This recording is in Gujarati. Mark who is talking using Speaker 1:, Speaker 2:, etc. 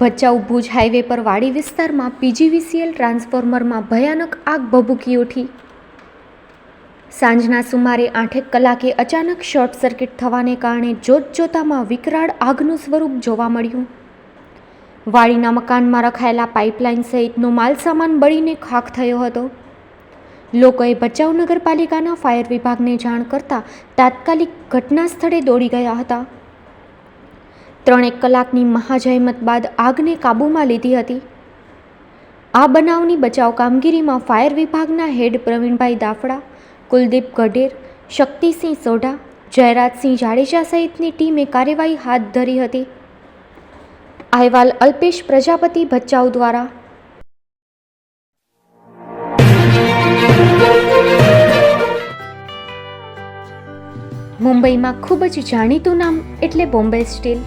Speaker 1: ભચાઉ ભુજ હાઈવે પર વાડી વિસ્તારમાં પીજીવીસીએલ ટ્રાન્સફોર્મરમાં ભયાનક આગ ભભૂકી ઉઠી. સાંજના સુમારે આઠેક કલાકે અચાનક શોર્ટ સર્કિટ થવાને કારણે જોતજોતામાં વિકરાળ આગનું સ્વરૂપ જોવા મળ્યું. વાડીના મકાનમાં રખાયેલા પાઇપલાઇન સહિતનો માલસામાન બળીને ખાખ થયો હતો. લોકોએ ભચાઉ નગરપાલિકાના ફાયર વિભાગને જાણ કરતાં તાત્કાલિક ઘટના સ્થળે દોડી ગયા હતા. ત્રણેક કલાકની મહાજહેમત બાદ આગને કાબૂમાં લીધી હતી. આ બનાવની બચાવ કામગીરીમાં ફાયર વિભાગના હેડ પ્રવીણભાઈ દાફડા, કુલદીપ ગઢેર, શક્તિસિંહ સોઢા, જયરાજસિંહ જાડેજા સહિતની ટીમે કાર્યવાહી હાથ ધરી હતી. અહેવાલ અલ્પેશ પ્રજાપતિ ભચાઉ દ્વારા. મુંબઈમાં ખૂબ જ જાણીતું નામ એટલે બોમ્બે સ્ટીલ.